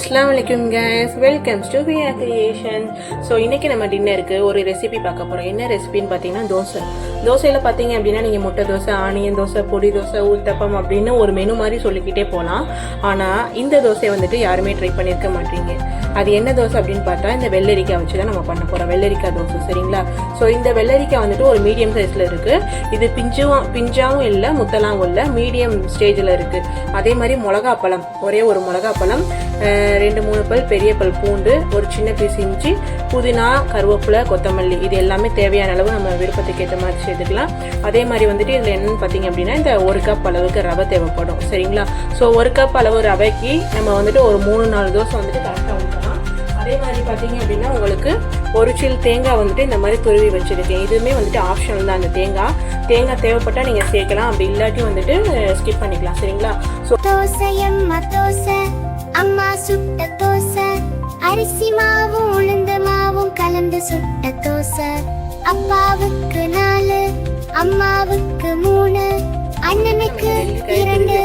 அஸ்லாம் வலைக்கும் guys welcomes to Viya creation so இன்றைக்கி நம்ம டின்னருக்கு ஒரு ரெசிபி பார்க்க போகிறோம் என்ன ரெசிபின்னு பார்த்தீங்கன்னா தோசை. தோசையில் பார்த்தீங்க அப்படின்னா நீங்கள் முட்டை தோசை ஆனியன் தோசை பொடி தோசை ஊத்தப்பம் அப்படின்னு ஒரு மெனு மாதிரி சொல்லிக்கிட்டே போகலாம் ஆனால் இந்த தோசையை வந்துட்டு யாருமே ட்ரை பண்ணியிருக்க மாட்டீங்க. அது என்ன தோசை அப்படின்னு பார்த்தா இந்த வெள்ளரிக்காய் வச்சு தான் நம்ம பண்ண போகிறோம் வெள்ளரிக்காய் தோசை சரிங்களா? ஸோ இந்த வெள்ளரிக்காய் வந்துட்டு ஒரு மீடியம் சைஸில் இருக்குது இது பிஞ்சும் பிஞ்சாவும் இல்லை முத்தலாவும் இல்லை மீடியம் ஸ்டேஜில் இருக்குது அதே மாதிரி மிளகா பழம் ஒரே ஒரு மிளகா பழம். ரெண்டு மூணு பல் பெரிய பல் பூண்டு ஒரு சின்ன பீஸ் இஞ்சி புதினா கருவேப்பிலை கொத்தமல்லி. இது எல்லாமே தேவையான அளவு நம்ம விருப்பத்துக்கு ஏற்ற மாதிரி சேர்த்துக்கலாம். அதே மாதிரி வந்துட்டு இதில் என்னென்னு பார்த்தீங்க அப்படின்னா இந்த ஒரு கப் அளவுக்கு ரவை தேவைப்படும். சரிங்களா? ஸோ ஒரு கப் அளவு ரவைக்கு நம்ம வந்துட்டு ஒரு மூணு நாலு தோசை வந்துட்டு கரெக்டாக ஊற்றலாம் அதே மாதிரி பார்த்தீங்க அப்படின்னா உங்களுக்கு ஒரு சில் தேங்காய் வந்துட்டு இந்த மாதிரி துருவி வச்சுருக்கேன். இதுவுமே வந்துட்டு ஆப்ஷனல் தான் அந்த தேங்காய். தேங்காய் தேவைப்பட்டால் நீங்கள் சேர்க்கலாம். அப்படி இல்லாட்டி வந்துட்டு ஸ்கிப் பண்ணிக்கலாம். சரிங்களா? ஸோ தோசை. அம்மா சுட்ட தோசை அரிசி மாவும் உளுந்து மாவும் கலந்து சுட்ட தோசை. அப்பாவுக்கு நாலு அம்மாவுக்கு மூணு அண்ணனுக்கு இரண்டு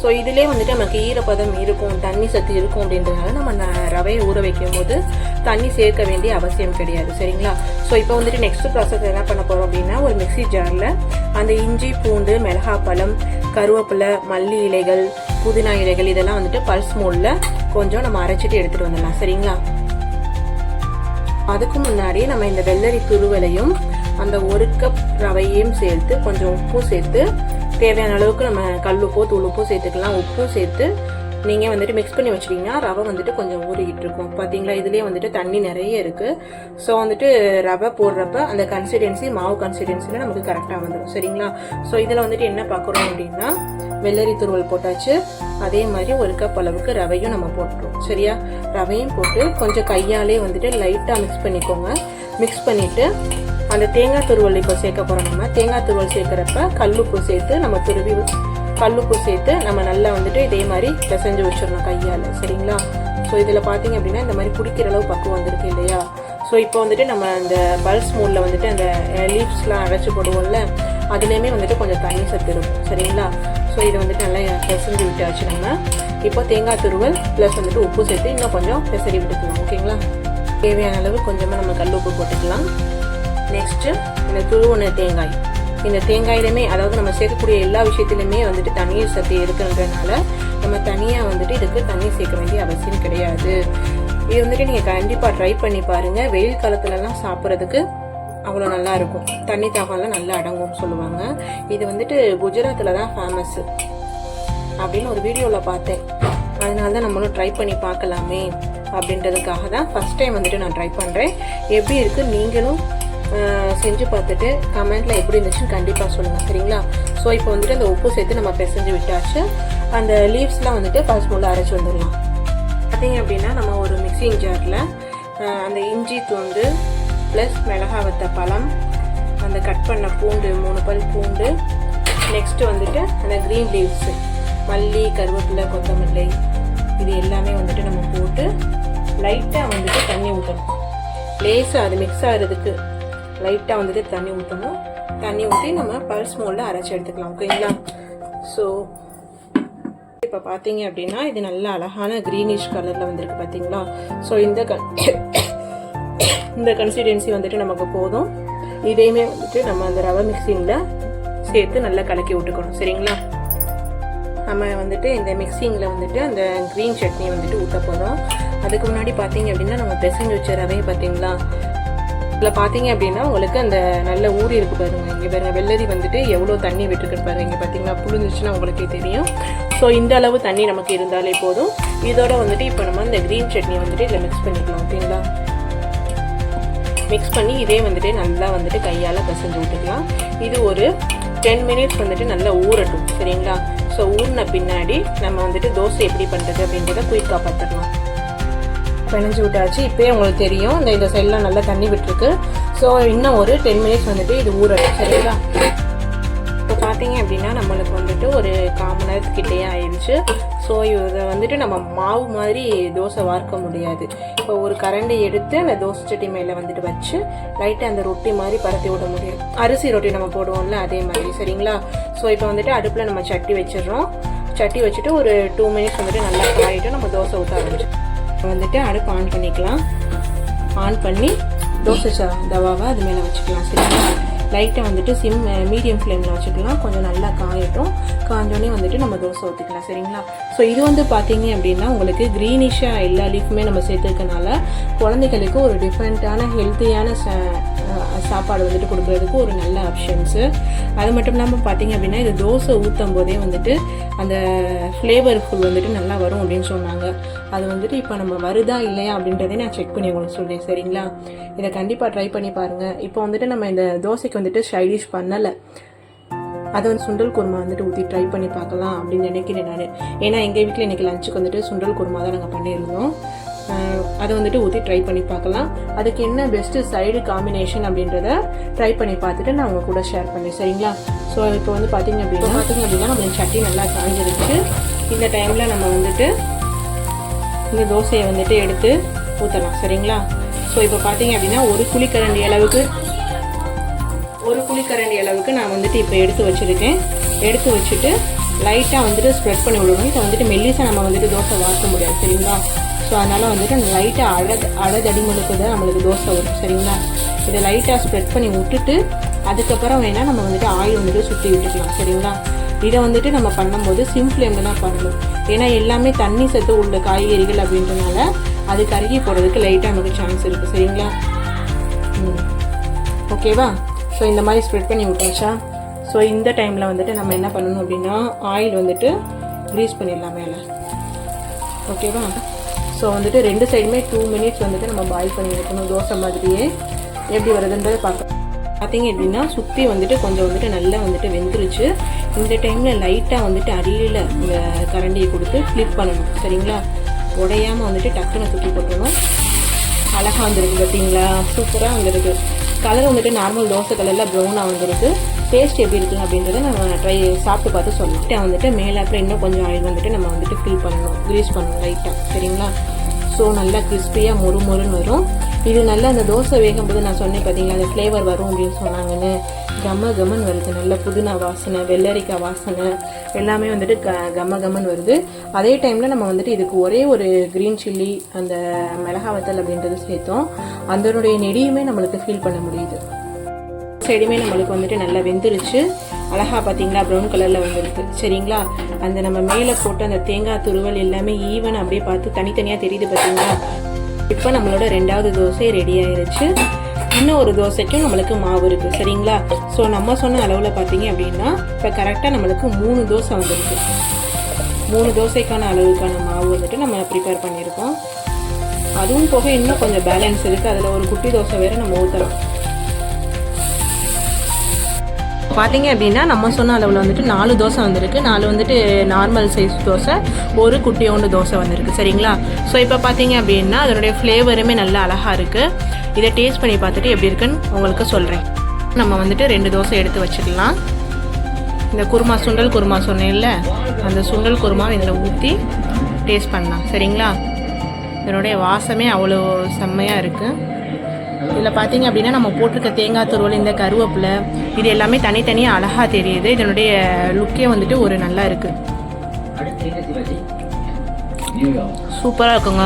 ஸோ இதிலே வந்துட்டு நமக்கு ஈரப்பதம் இருக்கும் தண்ணி சத்து இருக்கும் அப்படின்றதுனால நம்ம ரவையை ஊற வைக்கும் போது தண்ணி சேர்க்க வேண்டிய அவசியம் கிடையாது சரிங்களா? ஸோ இப்போ வந்துட்டு நெக்ஸ்ட் ப்ராசஸ் என்ன பண்ண போகிறோம் அப்படின்னா ஒரு மிக்ஸி ஜாரில் அந்த இஞ்சி பூண்டு மிளகாப்பழம் கருவேப்பிலை மல்லி இலைகள் புதினா இலைகள் இதெல்லாம் வந்துட்டு பல்ஸ் மோல்ல கொஞ்சம் நம்ம அரைச்சிட்டு எடுத்துகிட்டு வந்துடலாம். சரிங்களா? அதுக்கு முன்னாடி நம்ம இந்த வெள்ளரி துருவலையும் அந்த ஒரு கப் ரவையும் சேர்த்து கொஞ்சம் உப்பும் சேர்த்து தேவையான அளவுக்கு நம்ம கல்லுப்போ தூளுப்போ சேர்த்துக்கலாம். உப்பும் சேர்த்து நீங்கள் வந்துட்டு மிக்ஸ் பண்ணி வச்சிட்டிங்கன்னா ரவை வந்துட்டு கொஞ்சம் ஊறிக்கிட்டு இருக்கும். பார்த்தீங்களா இதுலேயே வந்துட்டு தண்ணி நிறைய இருக்குது ஸோ வந்துட்டு ரவை போடுறப்ப அந்த கன்சிஸ்டன்சி மாவு கன்சிஸ்டன்சியில் நமக்கு கரெக்டாக வந்துடும் சரிங்களா? ஸோ இதில் வந்துட்டு என்ன பார்க்குறோம் அப்படின்னா வெள்ளரி துருவல் போட்டாச்சு. அதே மாதிரி ஒரு கப் அளவுக்கு ரவையும் நம்ம போட்டுருவோம் சரியா? ரவையும் போட்டு கொஞ்சம் கையாலே வந்துட்டு லைட்டாக மிக்ஸ் பண்ணிக்கோங்க. மிக்ஸ் பண்ணிவிட்டு அந்த தேங்காய் துருவல் இப்போ சேர்க்க போகிறோம் நம்ம. தேங்காய் துருவல் சேர்க்குறப்ப கல்லுப்பு சேர்த்து நம்ம துருவி கல்லுப்பு சேர்த்து நம்ம நல்லா வந்துட்டு இதே மாதிரி பிசைஞ்சு வச்சிடணும் கையால் சரிங்களா? ஸோ இதில் பார்த்தீங்க அப்படின்னா இந்த மாதிரி குடிக்கிற அளவு பக்குவம் வந்திருக்கு இல்லையா? ஸோ இப்போ வந்துட்டு நம்ம அந்த பல்ஸ் மூடில் வந்துட்டு அந்த லீவ்ஸ்லாம் அரைச்சி போடுவோம்ல அதுலேயுமே வந்துட்டு கொஞ்சம் தண்ணி சத்து இருக்கும் சரிங்களா? ஸோ இதை வந்துட்டு நல்லா பிசைஞ்சு விட்டாச்சு நம்ம. இப்போ தேங்காய் துருவல் ப்ளஸ் வந்துட்டு உப்பு சேர்த்து இன்னும் கொஞ்சம் பிசறி விட்டுக்கலாம் ஓகேங்களா? தேவையான அளவு கொஞ்சமாக நம்ம கல் உப்பு போட்டுக்கலாம். நெக்ஸ்ட்டு இந்த துருவன தேங்காய். இந்த தேங்காயிலுமே அதாவது நம்ம சேர்க்கக்கூடிய எல்லா விஷயத்துலையுமே வந்துட்டு தண்ணீர் சத்து இருக்குன்றதுனால நம்ம தனியாக வந்துட்டு இதுக்கு தண்ணீர் சேர்க்க வேண்டிய அவசியம் கிடையாது. இது வந்துட்டு நீங்கள் கண்டிப்பாக ட்ரை பண்ணி பாருங்கள் வெயில் காலத்துலலாம் சாப்பிட்றதுக்கு அவ்வளோ நல்லா இருக்கும் தண்ணி தாகம்லாம் நல்லா அடங்கும்னு சொல்லுவாங்க. இது வந்துட்டு குஜராத்தில் தான் ஃபேமஸ்ஸு அப்படின்னு ஒரு வீடியோவில் பார்த்தேன். அதனால தான் நம்மளும் ட்ரை பண்ணி பார்க்கலாமே அப்படின்றதுக்காக தான் ஃபஸ்ட் டைம் வந்துட்டு நான் ட்ரை பண்ணுறேன் எப்படி இருக்குது நீங்களும் செஞ்சு பார்த்துட்டு கமெண்ட்டில் எப்படி இருந்துச்சுன்னு கண்டிப்பாக சொல்லுங்கள் சரிங்களா? ஸோ இப்போ வந்துட்டு அந்த உப்பு சேர்த்து நம்ம பிசைஞ்சு விட்டாச்சு. அந்த லீவ்ஸ்லாம் வந்துட்டு ஃபர்ஸ்ட் முள்ள அரைச்சி வந்துடலாம். பார்த்தீங்க அப்படின்னா நம்ம ஒரு மிக்சிங் ஜாரில் அந்த இஞ்சி துண்டு ப்ளஸ் மிளகா வத்த பழம் அந்த கட் பண்ண பூண்டு மூணு பல் பூண்டு நெக்ஸ்ட்டு வந்துட்டு அந்த க்ரீன் லீவ்ஸு மல்லி கருவேப்பிலை கொத்தமல்லி இது எல்லாமே வந்துட்டு நம்ம போட்டு லைட்டாக வந்துட்டு தண்ணி ஊற்றணும் லேசாக அது மிக்ஸ் ஆகிறதுக்கு. லைட்டாக வந்துட்டு தண்ணி ஊற்றணும் தண்ணி ஊற்றி நம்ம பல்ஸ் மோல்டில் அரைச்சி எடுத்துக்கலாம் ஓகேங்களா? ஸோ இப்போ பார்த்தீங்க அப்படின்னா இது நல்ல அழகான க்ரீனிஷ் கலரில் வந்திருக்கு பார்த்தீங்களா ஸோ இந்த க இந்த கன்சிஸ்டன்சி வந்துட்டு நமக்கு போதும். இதையுமே வந்துட்டு நம்ம அந்த ரவை மிக்சிங்கில் சேர்த்து நல்லா கலக்கி விட்டுக்கணும் சரிங்களா? நம்ம வந்துட்டு இந்த மிக்சிங்கில் வந்துட்டு அந்த க்ரீன் சட்னி வந்துட்டு ஊற்ற போகிறோம் அதுக்கு முன்னாடி பார்த்தீங்க அப்படின்னா நம்ம பிசைஞ்சு வச்ச ரவையை பார்த்தீங்களா இதில் பார்த்தீங்க அப்படின்னா உங்களுக்கு அந்த நல்ல ஊறி இருக்கு பாருங்க. இங்கே பாருங்க வெள்ளரி வந்துட்டு எவ்வளோ தண்ணி விட்டுருக்கு பாருங்க. இங்கே பார்த்தீங்கன்னா புளிஞ்சிச்சுன்னா உங்களுக்கே தெரியும். ஸோ இந்த அளவு தண்ணி நமக்கு இருந்தாலே போதும். இதோட வந்துட்டு இப்போ நம்ம இந்த க்ரீன் சட்னி வந்துட்டு இதில் மிக்ஸ் பண்ணிக்கலாம் ஓகேங்களா? மிக்ஸ் பண்ணி இதே வந்துட்டு நல்லா வந்துட்டு கையால் பசஞ்சு விட்டுக்கலாம். இது ஒரு டென் மினிட்ஸ் வந்துட்டு நல்லா ஊறட்டும் சரிங்களா? ஸோ ஊறின பின்னாடி நம்ம வந்துட்டு தோசை எப்படி பண்ணுறது அப்படின்றத குயிக்காக பார்த்துக்கலாம். பிணைஞ்சு விட்டாச்சு. இப்போயே உங்களுக்கு தெரியும். இந்த இந்த சைட்லாம் நல்லா தண்ணி விட்டுருக்கு. ஸோ இன்னும் ஒரு டென் மினிட்ஸ் வந்துட்டு இது ஊறணும் சரிங்களா? இப்போ பார்த்தீங்க அப்படின்னா நம்மளுக்கு வந்துட்டு ஒரு கால் மணி நேரத்துக்கிட்டே ஆயிடுச்சு ஸோ இதை வந்துட்டு நம்ம மாவு மாதிரி தோசை வார்க்க முடியாது. இப்போ ஒரு கரண்டி எடுத்து அந்த தோசை சட்டி மேலே வந்துட்டு வச்சு லைட்டாக அந்த ரொட்டி மாதிரி பரத்தி விட முடியும். அரிசி ரொட்டி நம்ம போடுவோம்ல அதே மாதிரி சரிங்களா? ஸோ இப்போ வந்துட்டு அடுப்பில் நம்ம சட்டி வச்சிடுறோம். சட்டி வச்சுட்டு ஒரு டூ மினிட்ஸ் வந்துட்டு நல்லா காயிட்டு நம்ம தோசை ஊற்ற ஆரம்பிச்சோம் வந்துட்டு அடுப்பு ஆன் பண்ணிக்கலாம். ஆன் பண்ணி தோசை தவாவை அது மேலே வச்சுக்கலாம். சரிங்களா லைட்டை வந்துட்டு சிம் மீடியம் ஃப்ளேமில் வச்சுக்கலாம். கொஞ்சம் நல்லா காயட்டும். காஞ்சோடனே வந்துட்டு நம்ம தோசை ஊற்றிக்கலாம் சரிங்களா? ஸோ இது வந்து பார்த்தீங்க அப்படின்னா உங்களுக்கு க்ரீனிஷாக எல்லா லீஃபுமே நம்ம சேர்த்துருக்கனால குழந்தைகளுக்கு ஒரு டிஃப்ரெண்ட்டான ஹெல்த்தியான சாப்பாடு வந்துட்டு கொடுக்குறதுக்கு ஒரு நல்ல ஆப்ஷன்ஸு அது மட்டும் இல்லாமல் பார்த்தீங்க அப்படின்னா இது தோசை ஊற்றும் போதே வந்துட்டு அந்த ஃப்ளேவர்ஃபுல் வந்துட்டு நல்லா வரும் அப்படின்னு சொன்னாங்க. அது வந்துட்டு இப்போ நம்ம வருதா இல்லையா அப்படின்றதே நான் செக் பண்ணி உங்களுக்கு சொல்கிறேன் சரிங்களா? இதை கண்டிப்பாக ட்ரை பண்ணி பாருங்கள் இப்போ வந்துட்டு நம்ம இந்த தோசைக்கு வந்துட்டு ஸ்டைலிஷ் பண்ணலை. அதை வந்து சுண்டல் குருமா வந்துட்டு ஊற்றி ட்ரை பண்ணி பார்க்கலாம் அப்படின்னு நினைக்கிறேன் நான். ஏன்னா எங்கள் வீட்டில் இன்றைக்கி லஞ்சுக்கு வந்துட்டு சுண்டல் குருமா தான் நாங்கள் பண்ணியிருந்தோம். அதை வந்துட்டு ஊற்றி ட்ரை பண்ணி பார்க்கலாம். அதுக்கு என்ன பெஸ்ட்டு சைடு காம்பினேஷன் அப்படின்றத ட்ரை பண்ணி பார்த்துட்டு நான் உங்கள் கூட ஷேர் பண்ணேன் சரிங்களா? ஸோ இப்போ வந்து பார்த்தீங்க அப்படின்னா பார்த்தீங்க அப்படின்னா நம்ம சட்னி நல்லா காய்ஞ்சிருச்சு இந்த டைமில் நம்ம வந்துட்டு இந்த தோசையை வந்துட்டு எடுத்து ஊற்றலாம் சரிங்களா? ஸோ இப்போ பார்த்தீங்க அப்படின்னா ஒரு குழிக்கரண்டி அளவுக்கு ஒரு குழிக்கரண்டி அளவுக்கு நான் வந்துட்டு இப்போ எடுத்து வச்சுருக்கேன். எடுத்து வச்சுட்டு லைட்டாக வந்துட்டு ஸ்ப்ரெட் பண்ணி விடணும். இதை வந்துட்டு மெல்லிசாக நம்ம வந்துட்டு தோசை வாக்க முடியாது. சரிங்களா? ஸோ அதனால் வந்துட்டு அந்த லைட்டாக அழகு அழதடி முழுக்கு தான் நம்மளுக்கு தோசை வரும் சரிங்களா? இதை லைட்டாக ஸ்ப்ரெட் பண்ணி விட்டுட்டு அதுக்கப்புறம் வேணால் நம்ம வந்துட்டு ஆயில் வந்துட்டு சுற்றி விட்டுக்கலாம் சரிங்களா? இதை வந்துட்டு நம்ம பண்ணும்போது சிம் ஃப்ளேமில் தான் பண்ணணும். ஏன்னா எல்லாமே தண்ணி சத்து உள்ள காய்கறிகள் அப்படின்றனால அது கருகி போடுறதுக்கு லைட்டாக நமக்கு சான்ஸ் இருக்குது சரிங்களா? ம். ஓகேவா ஸோ இந்த மாதிரி ஸ்ப்ரெட் பண்ணி விட்டாச்சா? ஸோ இந்த டைமில் வந்துட்டு நம்ம என்ன பண்ணணும் அப்படின்னா ஆயில் வந்துட்டு க்ரீஸ் பண்ணிடலாம் மேலே. ஓகேவா ஸோ வந்துட்டு ரெண்டு சைடுமே டூ மினிட்ஸ் வந்துட்டு நம்ம பாயில் பண்ணி எடுக்கணும் தோசை மாதிரியே. எப்படி வருதுன்றதை பார்க்க பார்த்தீங்க அப்படின்னா சுற்றி வந்துட்டு கொஞ்சம் வந்துட்டு நல்லா வந்துட்டு வெந்துருச்சு. இந்த டைமில் லைட்டாக வந்துட்டு அடியில் இந்த கரண்டியை கொடுத்து ஃப்ளிப் பண்ணணும். சரிங்களா? உடையாமல் வந்துட்டு டக்குன்னு தூக்கி போட்டணும் அழகாக வந்துருக்கு பார்த்தீங்களா சூப்பராக வந்துருக்கு. கலர் வந்துட்டு நார்மல் தோசை கலரில் ப்ரௌனாக வந்துருக்கு. டேஸ்ட் எப்படி இருக்குது அப்படின்றத நம்ம ட்ரை சாப்பிட்டு பார்த்து சொல்லிட்டு வந்துட்டு மேலே அப்புறம் இன்னும் கொஞ்சம் ஆயில் வந்துட்டு நம்ம வந்துட்டு ஃபில் பண்ணணும். க்ரீஸ் பண்ணணும் லைட்டாக சரிங்களா? ஸோ நல்லா கிறிஸ்பியாக மொறு மொறுன்னு வரும். இது நல்லா அந்த தோசை வேகும்போது நான் சொன்னேன் பார்த்தீங்களா அந்த ஃப்ளேவர் வரும் அப்படின்னு சொன்னாங்கன்னு. கம கமன் வருது. நல்ல புதினா வாசனை வெள்ளரிக்காய் வாசனை எல்லாமே வந்துட்டு க கம கமன் வருது. அதே டைமில் நம்ம வந்துட்டு இதுக்கு ஒரே ஒரு க்ரீன் சில்லி அந்த மிளகா வத்தல் அப்படின்றது சேர்த்தோம். அதனுடைய நெடியுமே நம்மளுக்கு ஃபீல் பண்ண முடியுது. சைடுமே நம்மளுக்கு வந்துட்டு நல்லா வெந்துருச்சு. அழகா பார்த்தீங்களா ப்ரௌன் கலரில் வந்துருக்கு. சரிங்களா? அந்த நம்ம மேலே போட்டு அந்த தேங்காய் துருவல் எல்லாமே ஈவன் அப்படியே பார்த்து தனித்தனியாக தெரியுது பார்த்தீங்களா இப்போ நம்மளோட ரெண்டாவது தோசை ரெடி ஆயிருச்சு. இன்னும் ஒரு தோசைக்கும் நம்மளுக்கு மாவு இருக்குது சரிங்களா? ஸோ நம்ம சொன்ன அளவில் பார்த்தீங்க அப்படின்னா இப்போ கரெக்டாக நம்மளுக்கு மூணு தோசை வந்துருக்கு. மூணு தோசைக்கான அளவுக்கான மாவு வந்துட்டு நம்ம ப்ரிப்பேர் பண்ணியிருக்கோம். அதுவும் போக இன்னும் கொஞ்சம் பேலன்ஸ் இருக்குது அதில் ஒரு குட்டி தோசை வேறு நம்ம ஊற்றலாம் பார்த்தீங்க அப்படின்னா நம்ம சொன்ன அளவில் வந்துட்டு நாலு தோசை வந்திருக்கு. நாலு வந்துட்டு நார்மல் சைஸ் தோசை ஒரு குட்டியோண்டு தோசை வந்திருக்கு. சரிங்களா? ஸோ இப்போ பார்த்தீங்க அப்படின்னா அதனுடைய ஃப்ளேவருமே நல்லா அழகாக இருக்குது இதை டேஸ்ட் பண்ணி பார்த்துட்டு எப்படி இருக்குன்னு உங்களுக்கு சொல்கிறேன் நம்ம வந்துட்டு ரெண்டு தோசை எடுத்து வச்சிடலாம். இந்த குருமா சுண்டல் குருமா சொன்னேன்ல அந்த சுண்டல் குருமா இதில் ஊற்றி டேஸ்ட் பண்ணலாம். சரிங்களா? இதனுடைய வாசமே அவ்வளோ செம்மையாக இருக்குது இதில் பார்த்தீங்க அப்படின்னா நம்ம போட்டிருக்க தேங்காய் துருவல் இந்த கருவேப்பிலை இது எல்லாமே தனித்தனியாக அழகாக தெரியுது. இதனுடைய லுக்கே வந்துட்டு ஒரு நல்லா இருக்குது சூப்பராக இருக்குங்க.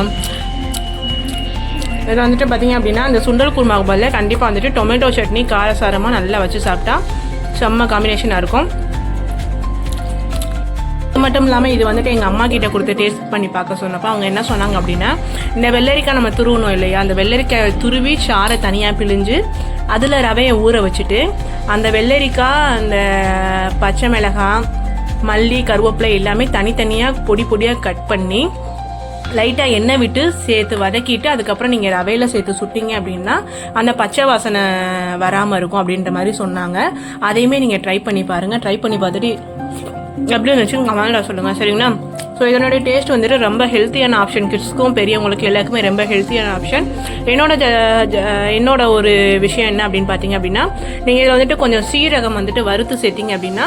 இதில் வந்துட்டு பார்த்தீங்க அப்படின்னா இந்த சுண்டல் குருமாவுக்கு பதிலாக கண்டிப்பாக வந்துட்டு டொமேட்டோ சட்னி காரசாரமாக நல்லா வச்சு சாப்பிட்டா செம்ம காம்பினேஷனாக இருக்கும். அது மட்டும் இல்லாமல் இது வந்துட்டு எங்கள் அம்மா கிட்ட கொடுத்து டேஸ்ட் பண்ணி பார்க்க சொன்னப்போ அவங்க என்ன சொன்னாங்க அப்படின்னா இந்த வெள்ளரிக்காய் நம்ம துருவணும் இல்லையா? அந்த வெள்ளரிக்காய் துருவி சாரை தனியாக பிழிஞ்சு அதில் ரவையை ஊற வச்சுட்டு அந்த வெள்ளரிக்காய் அந்த பச்சை மிளகாய் மல்லி கருவேப்பிலை எல்லாமே தனித்தனியாக பொடி பொடியாக கட் பண்ணி லைட்டாக எண்ணெய் விட்டு சேர்த்து வதக்கிட்டு அதுக்கப்புறம் நீங்கள் ரவையில் சேர்த்து சுட்டிங்க அப்படின்னா அந்த பச்சை வாசனை வராமல் இருக்கும் அப்படின்ற மாதிரி சொன்னாங்க. அதையுமே நீங்கள் ட்ரை பண்ணி பாருங்கள் ட்ரை பண்ணி பார்த்துட்டு எப்படி இருந்துச்சு கமெண்ட்டில் சொல்லுங்கள் சரிங்களா? ஸோ இதனுடைய டேஸ்ட் வந்துட்டு ரொம்ப ஹெல்த்தியான ஆப்ஷன் கிட்ஸ்க்கும் பெரியவங்களுக்கு எல்லாருக்குமே ரொம்ப ஹெல்த்தியான ஆப்ஷன் என்னோட ஜ- ஜ- என்னோட ஒரு விஷயம் என்ன அப்படின்னு பார்த்தீங்க அப்படின்னா நீங்கள் இதில் வந்துட்டு கொஞ்சம் சீரகம் வந்துட்டு வறுத்து சேர்த்தீங்க அப்படின்னா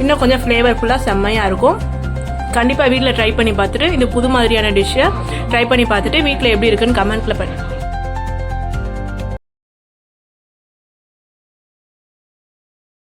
இன்னும் கொஞ்சம் ஃப்ளேவர்ஃபுல்லாக செம்மையாக இருக்கும். கண்டிப்பாக வீட்டில் ட்ரை பண்ணி பார்த்துட்டு இது புது மாதிரியான டிஷ்ஷை ட்ரை பண்ணி பார்த்துட்டு வீட்டில் எப்படி இருக்குன்னு கமெண்ட்டில் பண்ணி